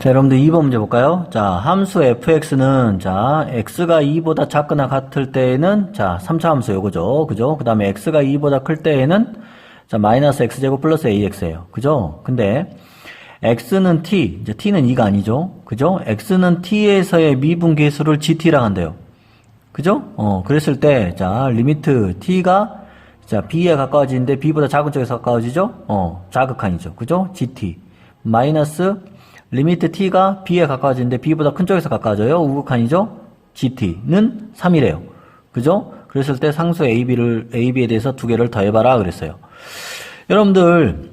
자, 여러분들 2번 문제 볼까요? 자, 함수 fx는, 자, x가 2보다 작거나 같을 때에는, 자, 3차 함수 요거죠. 그죠? 그 다음에 x가 2보다 클 때에는, 자, 마이너스 x제곱 플러스 ax예요. 그죠? 근데, x는 t, 이제 t는 2가 아니죠. 그죠? x는 t에서의 미분 계수를 gt라고 한대요. 그죠? 어, 그랬을 때, 자, 리미트 t가, 자, b에 가까워지는데 b보다 작은 쪽에서 가까워지죠? 어, 자극한이죠. 그죠? gt. 마이너스, 리미트 t가 b에 가까워지는데 b보다 큰 쪽에서 가까워져요. 우극한이죠? gt는 3이래요. 그죠? 그랬을 때 상수 ab를, ab에 대해서 두 개를 더해봐라. 그랬어요. 여러분들,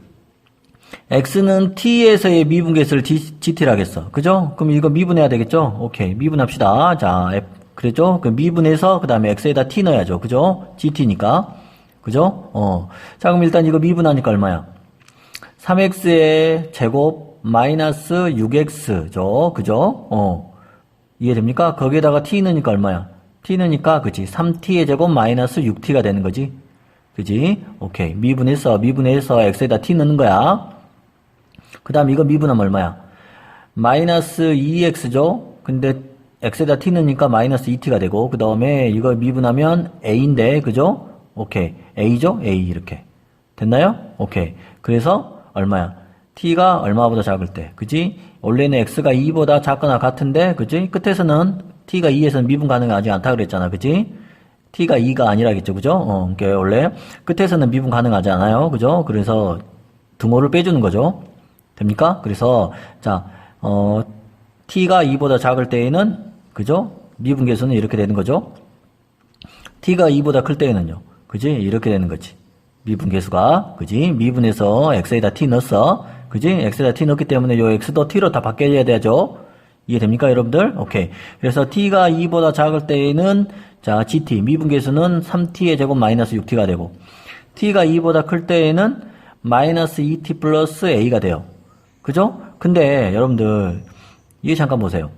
x는 t에서의 미분계수를 gt라 하겠어. 그죠? 그럼 이거 미분해야 되겠죠? 오케이. 미분합시다. 자, F, 그랬죠? 그 미분해서 그 다음에 x에다 t 넣어야죠. 그죠? gt니까. 그죠? 어. 자, 그럼 일단 이거 미분하니까 얼마야? 3x의 제곱 마이너스 6x죠. 그죠? 어. 이해됩니까? 거기에다가 t 넣으니까 얼마야? t 넣으니까 그지 3t의 제곱 마이너스 6t가 되는 거지. 그지? 오케이. 미분해서 미분해서 x에다 t 넣는 거야. 그 다음 이거 미분하면 얼마야? 마이너스 2x죠? 근데 x에다 t 넣으니까 마이너스 2t가 되고 그 다음에 이거 미분하면 a인데 그죠? 오케이. a죠? a 이렇게. 됐나요? 오케이. 그래서 얼마야? T가 얼마보다 작을 때. 그지? 원래는 x가 2보다 작거나 같은데 그지? 끝에서는 t가 2에서는 미분 가능하지 않다 그랬잖아. 그지? t가 2가 아니라겠죠. 그죠? 어, 그러니까 원래 끝에서는 미분 가능하지 않아요. 그죠? 그래서 등호를 빼주는 거죠. 됩니까? 그래서 자, 어, t가 2보다 작을 때에는 그죠? 미분계수는 이렇게 되는 거죠. t가 2보다 클 때에는요. 그지? 이렇게 되는 거지. 미분계수가 그지? 미분해서 x에다 t 넣었어. 그지? x에다 t 넣었기 때문에 요 x도 t로 다 바뀌어야 되죠. 이해됩니까, 여러분들? 오케이. 그래서 t가 2보다 작을 때에는 자, gt 미분계수는 3t의 제곱 마이너스 6t가 되고 t가 2보다 클 때에는 마이너스 2t 플러스 a가 돼요. 그죠? 근데 여러분들 이게 잠깐 보세요.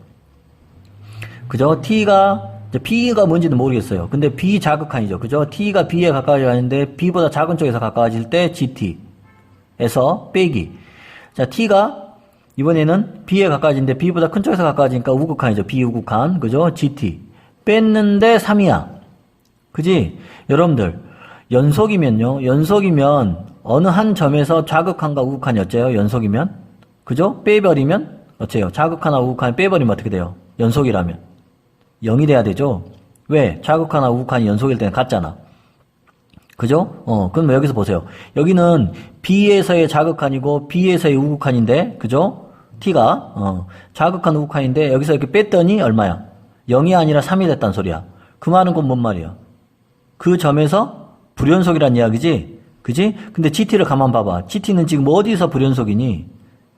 그죠? t가 b가 뭔지는 모르겠어요. 근데 b 자극한이죠. 그죠? t가 b에 가까워지는데 b보다 작은 쪽에서 가까워질 때 gt에서 빼기. 자, t가 이번에는 b에 가까워지는데 b보다 큰 쪽에서 가까워지니까 우극한이죠. 비우극한. 그죠? gt. 뺐는데 3이야. 그지? 여러분들 연속이면요. 연속이면 어느 한 점에서 자극한과 우극한이 어째요? 연속이면? 그죠? 빼버리면 어째요? 자극하나 우극한이 빼버리면 어떻게 돼요? 연속이라면 0이 돼야 되죠? 왜? 자극하나 우극한이 연속일 때는 같잖아. 그죠? 어, 그럼 여기서 보세요. 여기는 B에서의 자극한이고 B에서의 우극한인데, 그죠? T가, 어, 자극한 우극한인데, 여기서 이렇게 뺐더니 얼마야? 0이 아니라 3이 됐단 소리야. 그 말은 건뭔 말이야? 그 점에서 불연속이란 이야기지? 그지? 근데 GT를 가만 봐봐. GT는 지금 어디서 불연속이니?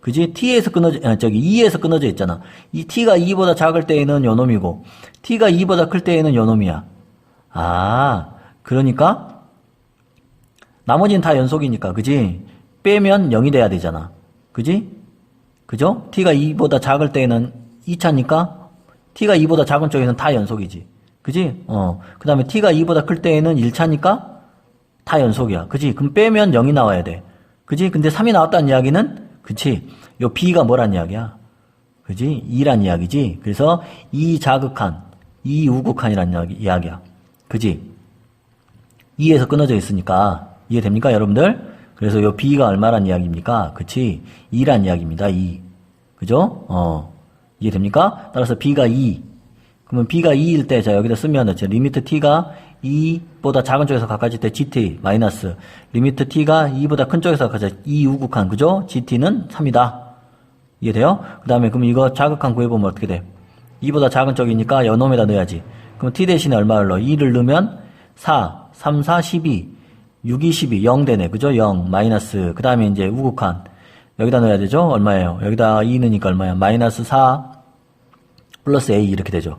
그지? T에서 끊어져, 아, 저기, 2에서 끊어져 있잖아. 이 T가 2보다 작을 때에는 요 놈이고, T가 2보다 클 때에는 요 놈이야. 아, 그러니까, 나머지는 다 연속이니까, 그지? 빼면 0이 돼야 되잖아. 그지? 그죠? T가 2보다 작을 때에는 2차니까, T가 2보다 작은 쪽에는 다 연속이지. 그지? 어. 그 다음에 T가 2보다 클 때에는 1차니까, 다 연속이야. 그지? 그럼 빼면 0이 나와야 돼. 그지? 근데 3이 나왔다는 이야기는 그치? 요 B가 뭐란 이야기야? 그지? 2란 이야기지? 그래서 이 자극한, 이 우극한이란 이야기, 이야기야. 그지? 2에서 끊어져 있으니까 이해됩니까, 여러분들? 그래서 요 B가 얼마란 이야기입니까? 그치? 2란 이야기입니다, 2. 그죠? 어. 이해됩니까? 따라서 B가 2. 그러면 B가 2일 때, 자, 여기다 쓰면, 이제 리미트 T가 2보다 작은 쪽에서 가까워질 때 GT 마이너스 리미트 T가 2보다 큰 쪽에서 가까워질 때 2 우극한 그죠? GT는 3이다. 이해돼요? 그 다음에 그럼 이거 자극한 구해보면 어떻게 돼? 2보다 작은 쪽이니까 연놈에다 넣어야지. 그럼 T 대신에 얼마를 넣어? 2를 넣으면 4, 3, 4, 12, 6, 2, 12, 0 되네. 그죠? 0, 마이너스. 그 다음에 이제 우극한. 여기다 넣어야 되죠? 얼마예요? 여기다 2 넣으니까 얼마야? 마이너스 4 플러스 A 이렇게 되죠.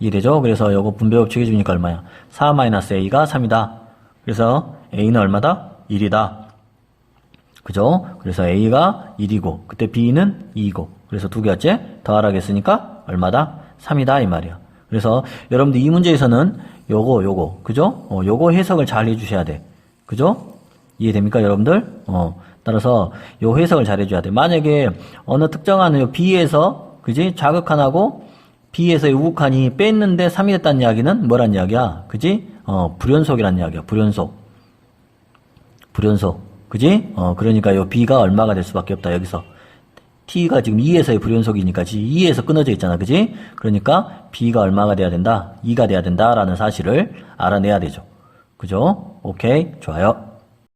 이해되죠? 그래서 요거 분배법칙 해주니까 얼마야? 4-a가 3이다. 그래서 a는 얼마다? 1이다. 그죠? 그래서 a가 1이고 그때 b는 2이고 그래서 두 개째 더하라겠으니까 얼마다? 3이다 이 말이야. 그래서 여러분들 이 문제에서는 요거 요거 그죠? 어, 요거 해석을 잘 해주셔야 돼. 그죠? 이해됩니까 여러분들? 어, 따라서 요 해석을 잘 해줘야 돼. 만약에 어느 특정한 요 B에서, 그지? 좌극한하고 B에서의 우극한이 뺐는데 3이 됐다는 이야기는 뭐란 이야기야? 그지? 어, 불연속이란 이야기야. 불연속. 불연속. 그지? 어, 그러니까 요 B가 얼마가 될 수밖에 없다, 여기서. T가 지금 2에서의 불연속이니까, 2에서 끊어져 있잖아, 그지? 그러니까 B가 얼마가 돼야 된다? 2가 돼야 된다라는 사실을 알아내야 되죠. 그죠? 오케이, 좋아요.